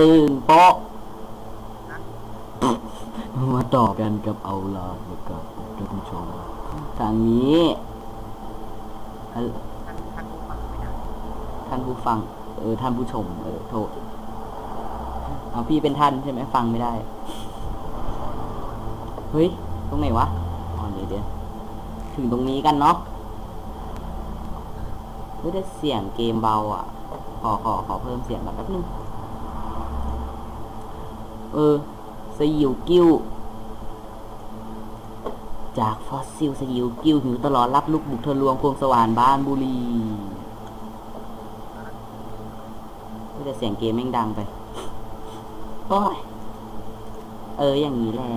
ตึงโป๊ะนะมาต่อกันกับเอาลานะครับท่านผู้ชมทางนี้ท่านผู้ฟัง เออ ท่านผู้ชม เออ โทษ เอาพี่เป็นท่านใช่ไหมฟังไม่ได้ เฮ้ย ตรงไหนวะอ๋อเดี๋ยวเดี๋ยวถึงตรงนี้กันเนาะเฮ้ยแต่เสียงเกมเบาอะ ขอขอขอเพิ่มเสียงก่อนแป๊บนึง เออ สยิวกิ้ว จากฟอสซิลสยิวกิ้วหิวตลอดรับลูกบุกทะลวงพวงสว่านบ้านบุรีเฮ้ยแต่เสียงเกมแม่งดังไป โอ้ย เออ อย่างนี้แหละ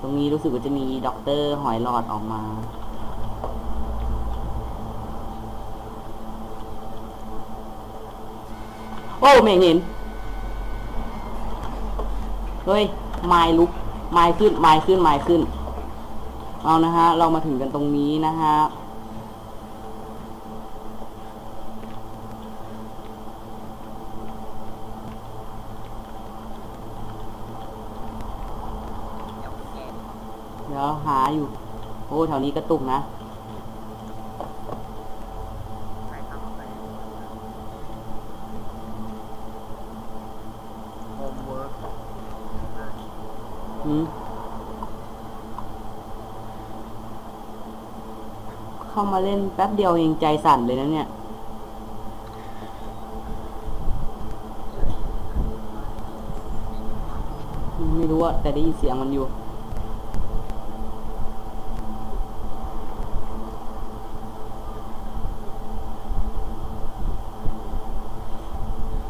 ตรงนี้รู้สึกว่าจะมีด็อกเตอร์หอยหลอดออกมาโอ้ไม่เห็น เฮ้ยไม้ลุกไม้ขึ้นไม้ขึ้นไม้ขึ้น เอานะฮะ เรามาถึงกันตรงนี้นะฮะเดี๋ยวหาอยู่ โอ้แถวนี้กระตุกนะ ไปทำอะไรโฮมเวิร์ก หืม เข้ามาเล่นแป๊บเดียวเองใจสั่นเลยนะเนี่ย ไม่รู้อะแต่ได้ยินเสียงมันอยู่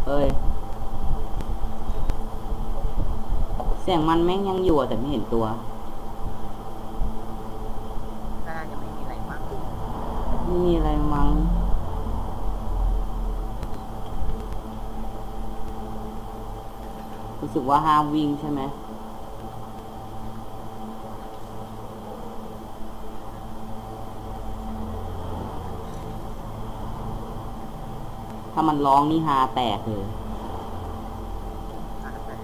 เอ้ยเสียงมันแม่งยังอยู่แต่ไม่เห็นตัว น่าจะไม่มีอะไรมาก ไมีอะไรมั้งรู้สึกว่าห้ามวิ่งใช่ไหมถ้ามันร้องนี่ฮาแตกเลย น่าจะเป็น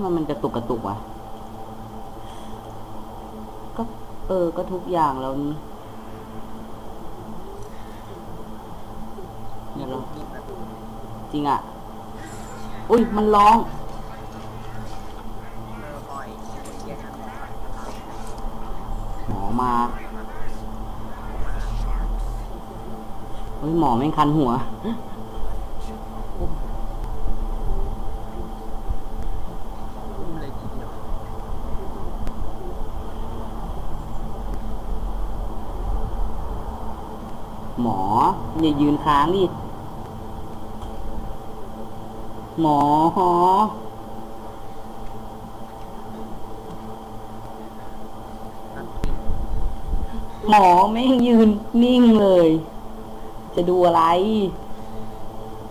เฮ้ยทำไมมันกระตุกกระตุกวะก็เออ ก็ทุกอย่างแล้วนี่เดี๋ยวเราจริงอะ อุ้ยมันร้อง หมอมาเฮ้ยหมอแม่คันหัว อุ้มเลยทีเดียว หมอ อย่ายืนค้างดิหมอนั่นปิดหมอแม่งยืนนิ่งเลย จะดูอะไร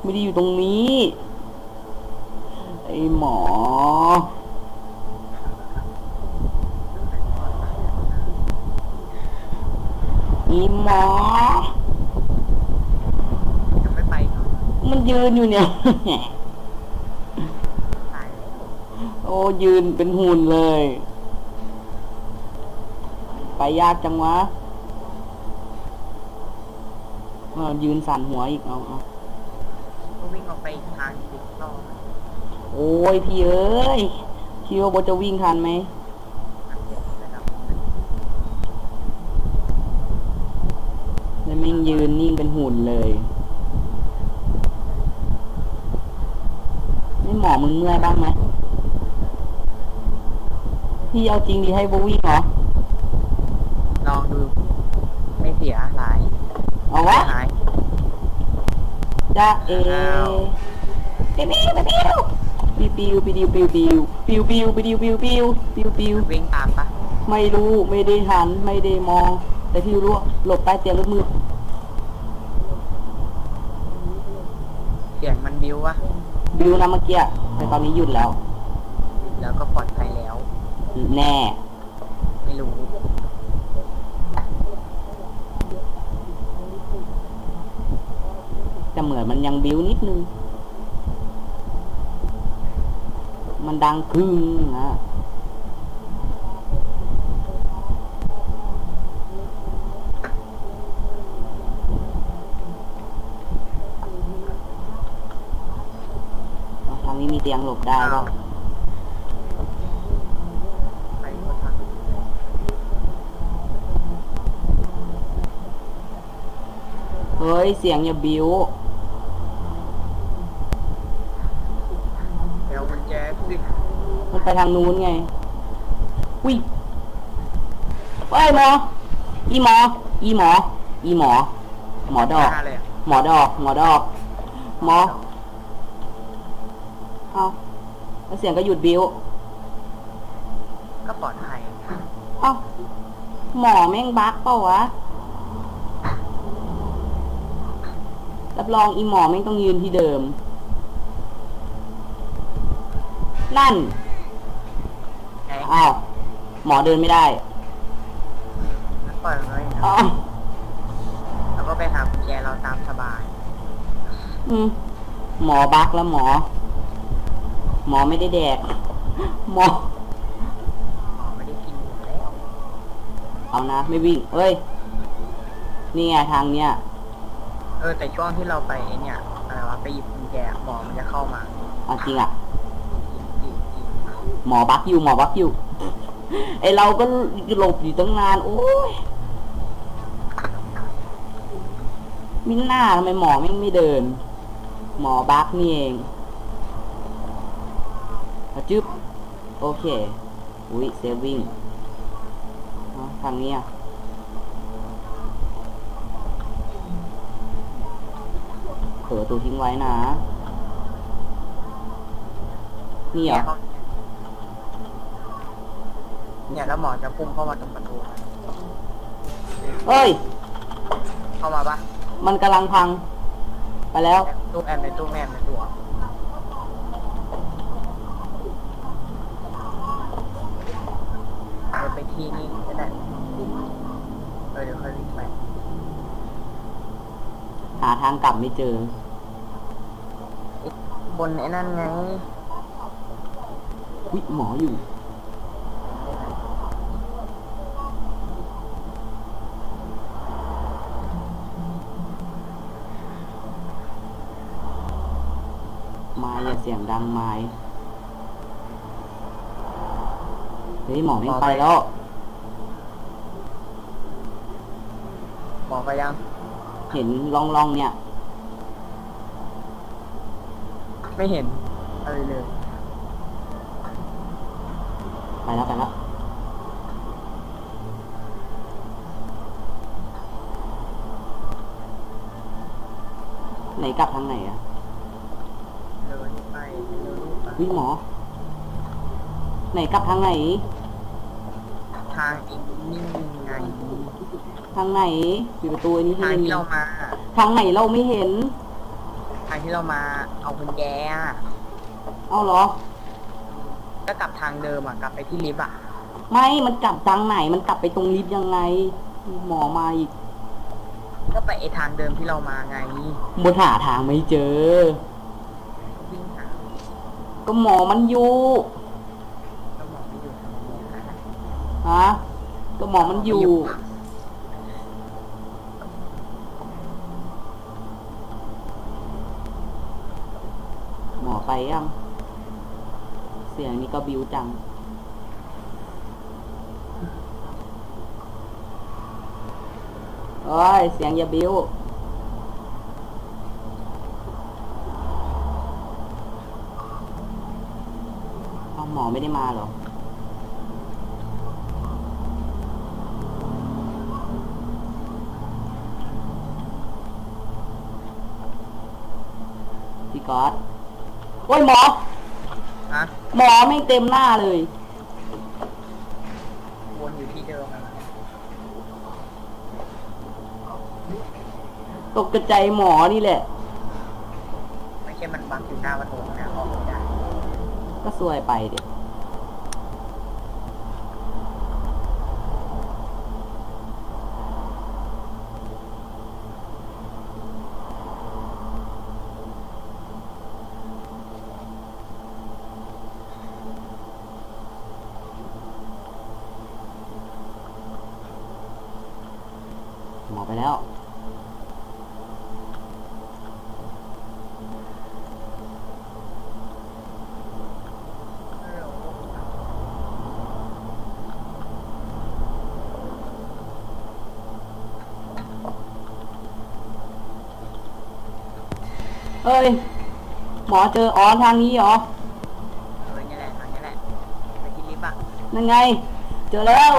ไม่ได้อยู่ตรงนี้ ไอหมอ อีหมอ ยังไม่ไปเหรอ มันยืนอยู่เนี่ย โอ้ยืนเป็นหุ่นเลย ไปยากจังวะเออยืนสั่นหัวอีกเอาเอาก็วิ่งออกไปอีกทางอีกรอบโอ้ยพี่เอ้ยคิดว่าโบจะวิ่งทันไหมแล้วแม่งยืนนิ่งเป็นหุ่นเลยนี่ หมอมึงเมื่อยบ้างไหมพี่เอาจริงดีให้โบวิ่งเหรอ ลองดู ไม่เสียหลายเอาวะหาย จ้าเออ้าว ปิวปิวปิวปิวปิวปิวปิวปิวปิวปิวปิวปิวปิวปิวปิววิ่งตามปะไม่รู้ไม่ได้หันไม่ได้มอง แต่พี่รู้ว่าหลบใต้เตียงรถมืด บิวนะเมื่อกี้แต่ตอนนี้หยุดแล้ว แล้วก็ปลอดภัยแล้ว แน่ ไม่รู้ จะเหมือนมันยังบิวนิดนึง มันดังคึ่งนะ นี้มีเตียงหลบได้ป่ะไปหมดทางเฮ้ย เสียงอย่าบิ้วเดี๋ยวกุญแจสิมันไปทางนู้นไงวิเฮ้ยหมอ อีหมอ อีหมอ อีหมอ หมอดอกหน้าเลยอะหมอดอก หมอดอก หมอ เอา แล้วเสียงก็หยุดบิ้วก็ปลอดภัยเอ้าหมอแม่งบั๊กเปล่าวะ รับรองอีหมอแม่งต้องยืนที่เดิม นั่น ไงอ้าว หมอเดินไม่ได้ งั้นปล่อยมันไว้นะอ้าวแล้วก็ไปหากุญแจเราตามสบาย อืมหมอบักแล้วหมอ หมอไม่ได้แดก หมออ๋อไม่ได้กินอยู่แล้วเอานะ ไม่วิ่ง เอ้ย นี่ไงทางเนี้ย เออแต่ช่วงที่เราไปไอ้เนี่ยอะไรวะไปหยิบกุญแจหมอมันจะเข้ามาเอาจริงอะ จริงจริงหมอบักอยู่หมอบักอยู่ ไอเราก็หลบอยู่ตั้งนาน โอ้ยมินหน้าทำไมหมอแม่งไม่เดิน หมอบักนี่เอง เอาจึ๊บโอเค อุ้ยเซฟวิ่งอ๋อทางนี้อะเปิดประตูทิ้งไว้นะ นี่เหรอเนี่ยเขาเนี่ยแล้วหมอจะพุ่งเข้ามาตรงประตูเอ้ย เข้ามาปะมันกำลังพัง ไปแล้วในตู้แอมในตู้แอมในตู้เดี๋ยวไป ที่นี่ก็ได้เออเดี๋ยวค่อยวิ่งไปหาทางกลับไม่เจอ บนไอ้นั่นไงวิหมออยู่ไม้อย่าเสียงดังไม้เฮ้ยหมอไม่งหมอไปไปแล้ว หมอ ไปยัง เห็นล่องล่องๆเนี่ย ไม่เห็นอะไรเลยไปแล้วไปแล้วไหนกลับทางไหนอะเดินไปเดินไป วิหมอ ไหนกลับทางไหน ทางอีกนี่ไงทางไหนปิดประตูอันนี้ให้ทางเล่นที่เรามา ทางไหนเราไม่เห็น ทางที่เรามาเอากุญแจอะเอาเหรอ ก็กลับทางเดิมอะกลับไปที่ลิฟต์อะไม่มันกลับทางไหนมันกลับไปตรงลิฟต์ยังไง หมอมาอีกก็ไปไอทางเดิมที่เรามาไงบนหาทางไม่เจอ วิ่งหาก็หมอมันอยู่ แล้วหมอไม่อยู่ทางนี้นะ ฮะก็หมอมันอยู่ หมอไปยัง เสียงนี้ก็บิวจัง โอ้ย เสียงอย่าบิวเอาหมอไม่ได้มาเหรอ พี่ ก๊อตโอ้ยหมอ ฮะหมอไม่งเต็มหน้าเลย วนอยู่ที่เดิมอะตกกระใจายหมอนี่แหละ ไม่ใช่มันบังอยู่หน้าประตูนะออกไม่ได้ก็ซวยไปเด็ก ไปแล้ว เฮ้ย หมอเจออ๋อทางนี้เหรอ เออนี่แหละทางนี้แหละไปที่ลิฟต์อะนั่นไง เจอแล้ว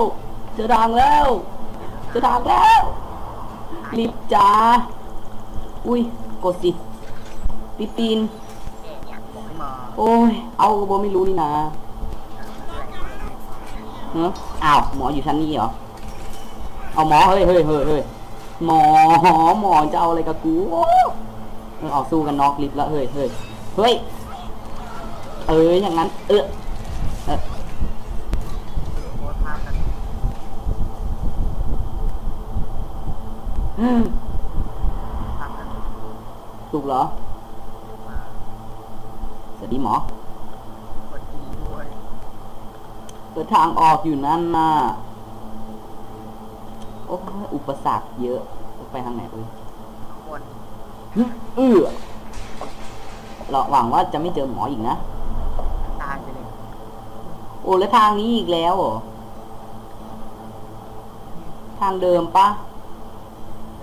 เจอทางแล้ว เจอทางแล้ว รีบจ้า อุ้ย กดสิปีปีนแกเนี่ยบอกให้มาโอ้ย เอาโบไม่รู้นี่นะเออเมื่อไหร่เนอะอ้าว หมออยู่ชั้นนี้เหรอ เอาหมอ เฮ้ยเฮ้ยเฮ้ยเฮ้ยหมอหมอจะเอาอะไรกับกูเออเอาสู้กันนอกลิฟต์แล้ว เฮ้ยเฮ้ยเฮ้ย เอออย่างนั้น เออเออ โพสต์ภาพกัน ภาพกันถูกเหรอมาสวัสดีหมอกดดีด้วยเปิดทางออกอยู่นั่นน่ะ โอ้ยอุปสรรคเยอะ ไปทางไหนเอ้ยข้างบนเออเราหวังว่าจะไม่เจอหมออีกนะ ตายไปเลย โอ้แล้วทางนี้อีกแล้วเหรอ ทางเดิมปะ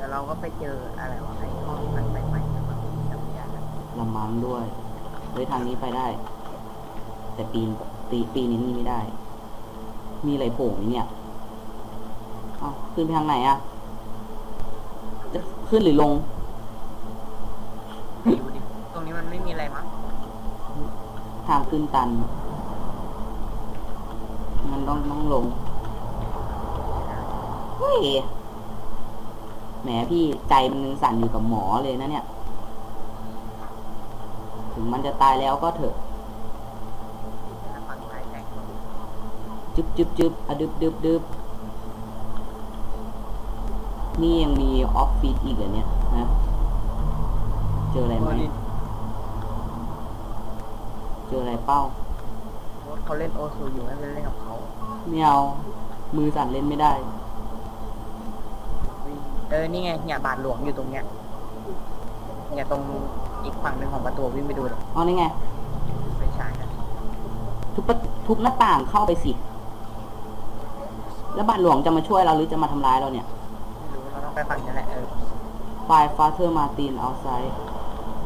เดี๋ยวเราก็ไปเจออะไรวะไอ้ห้องที่มันไปใหม่ๆมันจำไม่ได้แล้วละมังด้วยเฮ้ยทางนี้ไปได้ แต่ปีนตีปีนนี้ไม่ได้ มีอะไรโผล่ไหมเนี่ยเอาขึ้นไปทางไหนอะจะขึ้นหรือลงดูดิตรงนี้มันไม่มีอะไรมั้งทางขึ้นตัน มันต้องต้องลง เฮ้ย แหมพี่ใจมันยังสั่นอยู่กับหมอเลยนะเนี่ย ถึงมันจะตายแล้วก็เถอะถ้าฟังไทยแต่งจึบจึบจึบอะดึบดึบดึบนี่ยังมีออฟฟิศอีกเหรอเนี่ยนะเจออะไรไหมเจออะไรเป้าเขาเล่นโอซูอยู่ให้ไปเล่นกับเขาไม่เอามือสั่นเล่นไม่ได้ เออ นี่ไง เนี่ยบาทหลวงอยู่ตรงเนี้ย เนี่ยตรงอีกฝั่งหนึ่งของประตูวิ่งไปดูเลยเอานี่ไงไม่ใช่นะทุบประทุบหน้าต่างเข้าไปสิ แล้วบาทหลวงจะมาช่วยเราหรือจะมาทำร้ายเราเนี่ย ไม่รู้เราต้องไปฝั่งนี้แหละ เออไฟฟาเธอร์มาตินเอาไซ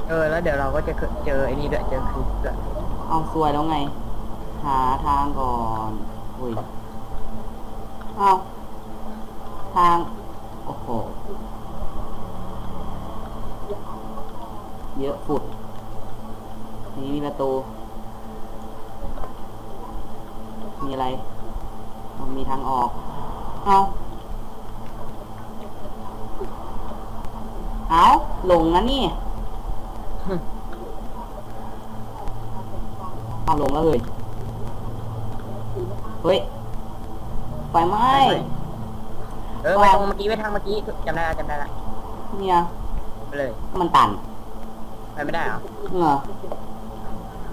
เออ แล้วเดี๋ยวเราก็จะเจอไอ้นี่ด้วย เจอคลิปด้วยเอาซวยแล้วไง หาทางก่อน อุ้ย เอาทาง โอ้โห เยอะฝุด นี่มีประตู มีอะไรอ๋อมีทางออก เอาเอาหลงนะนี่เอาลงแล้วเลย เฮ้ย ไฟไหม้เออไปตรงเมื่อกี้ไปทางเมื่อกี้จำได้ละจำได้ละเนี่ย ไปเลย มันตัน ไปไม่ได้เหรอเออ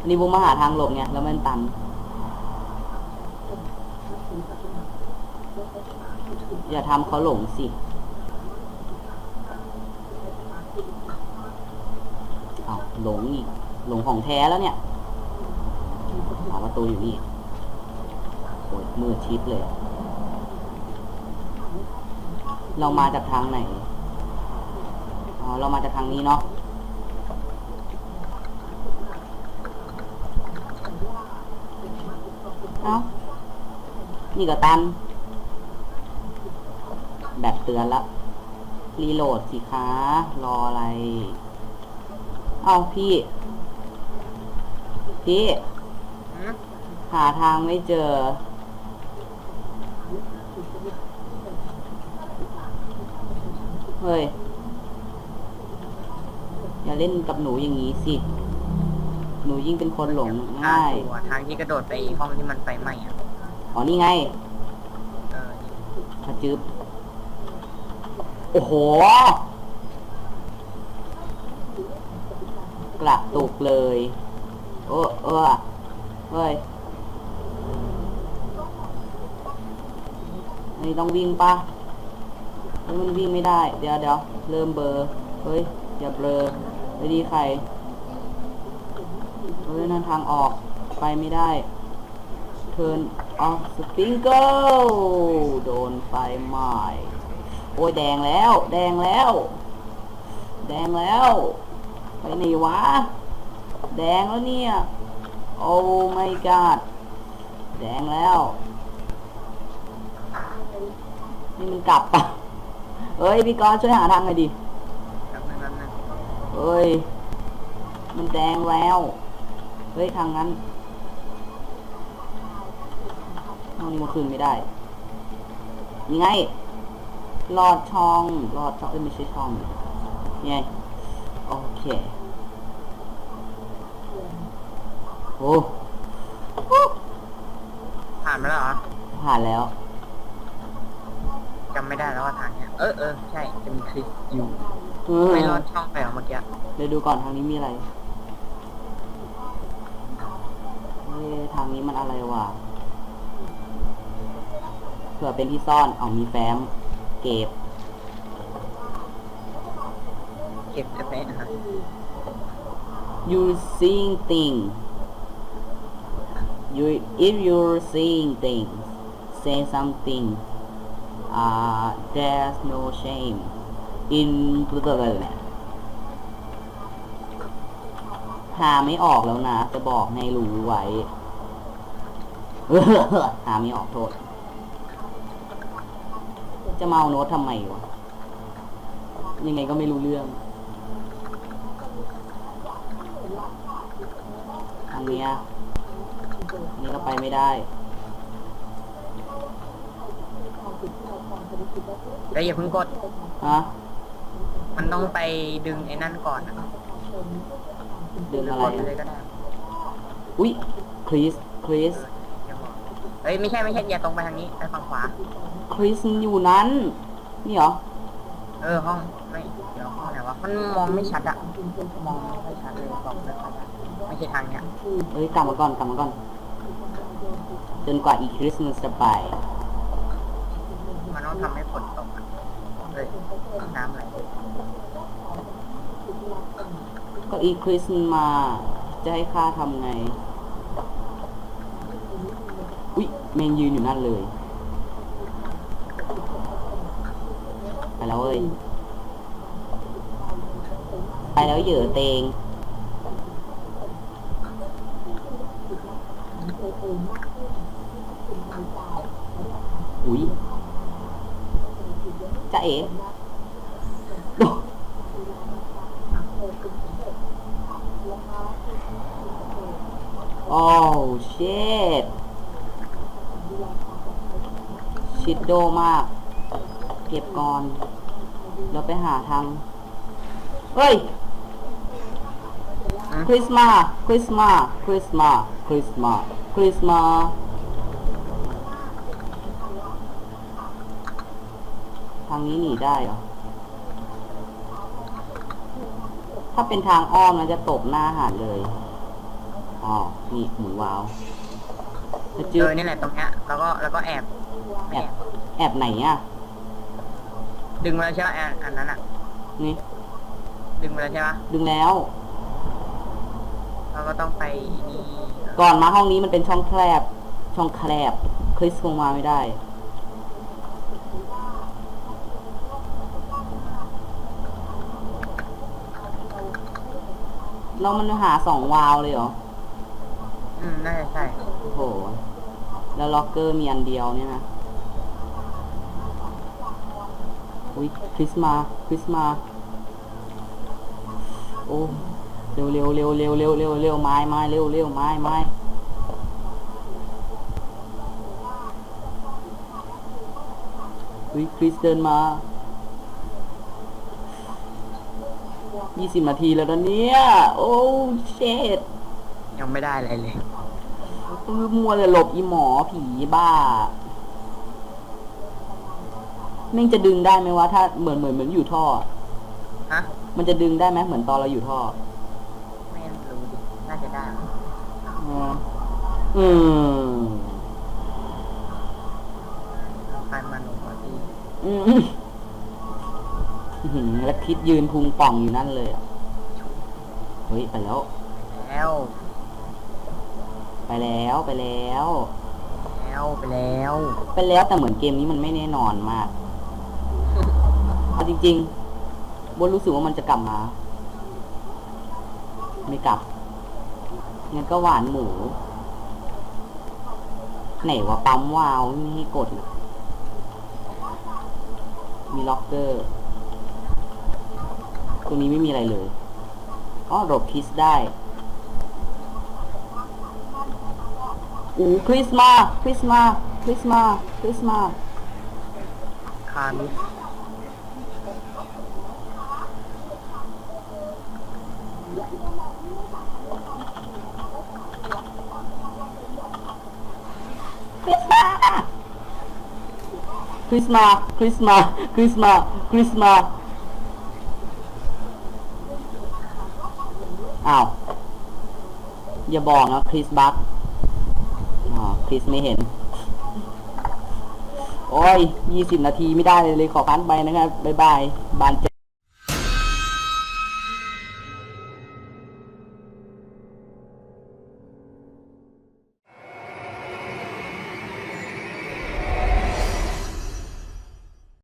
อันนี้บูมมาหาทางหลบไงแล้วมันตัน อย่าทำเขาหลงสิ เอาหลงอีก หลงของแท้แล้วเนี่ยเอาประตูอยู่นี่โอ้ยมืดชิดเลย เรามาจากทางไหน อ๋อ เรามาจากทางนี้เนาะ เอ้านี่ก็ตัน แบบเตือนละ รีโหลดสิคะรออะไร เอาพี่ พี่ หาทางไม่เจอ เฮ้ย อย่าเล่นกับหนูอย่างนี้สิ หนูยิ่งเป็นคนหลงง่ายทงตัวทางที่กระโดดไปห้องที่มันไฟไหม้อะอ๋อนี่ไงเออพระจึบโอ้โห กระตุกเลยเออเออเฮ้ยนี่ต้องวิ่งปะฮ้ยมันวิ่งไม่ได้ เดี๋ยวเดี๋ยวเริ่มเบลอร์ เฮ้ย อย่าเบลอไม่ดีใคร เฮ้ยนั่นทางออกไปไม่ได้เทิร์นออฟสปิงเกิลโดนไฟไหม้โอ้ยแดงแล้ว แดงแล้ว แดงแล้ว ไปไหนวะ แดงแล้วเนี่ย โอ้ my god แดงแล้ว นี่มันกลับปะเอ้ยพี่กอช่วยหาทางหน่อยดิเอ้ย มันแดงแล้ว เฮ้ยทางนั้นเอานี่มาคืนไม่ได้ยังไงลอดช่องลอดช่องเอ้ยไม่ใช่ช่องนี่ไงโอเคโอ้ผ่านมาแล้วเหรอผ่านแล้วจำไม่ได้แล้วว่าทางเนี้ยเออเออใช่จะมีคลิปอยู่เออไม่รอดช่องไปเหรอเมื่อกี้เดี๋ยวดูก่อนทางนี้มีอะไรเฮ้ยทางนี้มันอะไรวะเผื่อเป็นที่ซ่อนเอามีแฟ้ม เก็บ เก็บจะไปนะฮะ you seeing thing you if you're seeing things say something uh there's no shame in หาไม่ออกแล้วนะ จะบอกให้รู้ไว้หาไม่ออกโทษ จะเมาโน้ตทำไมวะ ยังไงก็ไม่รู้เรื่องทางเนี้ยอันนี้ก็ไปไม่ได้แล้วอย่าเพิ่งกด ฮะ มันต้องไปดึงไอ้นั่นก่อนอะดึง หรืออะไรกดไปเลยก็ได้อุ้ยคริสคริสเดี๋ยวบอกเฮ้ยไม่ใช่ไม่ใช่อย่าตรงไปทางนี้ไปฝั่งขวาคริสอยู่นั้น นี่เหรอ เออห้องไม่เดี๋ยวห้องไหนวะมันมองไม่ชัดอะมองไม่ค่อยชัดเลยบอกไม่ค่อยชัดไม่ใช่ทางเนี้ยเอ้ยกลับมาก่อนกลับมาก่อนจนกว่าอีคริสมันจะไปมันต้องทำให้ฝนตกอะเลยน้ำไหล ก็อีคริสมันมา จะให้ข้าทำไง อุ้ยแมงยืนอยู่นั่นเลย ไปแล้วเอ้ย ไปแล้วเหยื่อเตง อุ้ยจะเอ๋ โอ้เชดชิดโดมาก เก็บก่อนแล้วไปหาทาง เฮ้ยอืมคริสต์มาสคริสต์มาสคริสต์มาสคริสต์มาสคริสต์มาสทางนี้หนีได้เหรอ ถ้าเป็นทางอ้อมนะจะตบหน้าหาดเลย อ๋อนี่หมุนวาล์วแล้วเอจืดอนี่แหละตรงเนี้ยแล้วก็แล้วก็แอบแอบแอบไหนอะ ดึงมาแล้วใช่ไหมอันอันนั้นอะนี่ ดึงมาแล้วใช่ไหมดึงแล้ว เราก็ต้องไปนี่ก่อนมาห้องนี้มันเป็นช่องแคบ ช่องแคบคริสคงมาไม่ได้แล้วมันหาสองวาล์วเลยเหรอ อืมน่าจะใช่โอ้โห แล้วล็อกเกอร์มีอันเดียวเนี่ยนะ อุ้ยคริสมาคริสมา โอ้เร็วเร็วเร็วเร็วเร็วเร็วเร็วไม้ไม้เร็วเร็วไม้ไม้อุ้ยคริสเดินมายี่สิบนาทีแล้วนะเนี่ย โอ้เชด ยังไม่ได้อะไรเลยมัวแต่หลบอีหมอผีบ้าแม่งจะดึงได้ไหมวะถ้าเหมือนเหมือนเหมือนอยู่ท่อ ฮะ มันจะดึงได้ไหมเหมือนตอนเราอยู่ท่อไม่รู้ดิ น่าจะได้อืมอืมไปมาหนูก่อนที่อืมหือแล้วคิดยืนพุงป่องอยู่นั่นเลยอะเฮ้ย ไปแล้วแล้ว ไปแล้วไปแล้ว แล้วไปแล้ว ไปแล้วแต่เหมือนเกมนี้มันไม่แน่นอนมากเอาจริงๆบนรู้สึกว่ามันจะกลับมา ไม่กลับงั้นก็หวานหมู ไหนวะปั๊มวาวไม่ให้กดเลยมีล็อกเกอร์ ตรงนี้ไม่มีอะไรเลย อ๋อหลบคิสได้ อู้คริสมาคริสมาคริสมาคริสมาคามิสคริสมาคริสมาคริสมาคริสมาอ้าว อย่าบอกนะคริสบัคอ๋อ คริสไม่เห็น โอ้ยยี่สิบนาทีไม่ได้เลยเลยขอพันไปนะครับ บ๊ายบาย บานเจ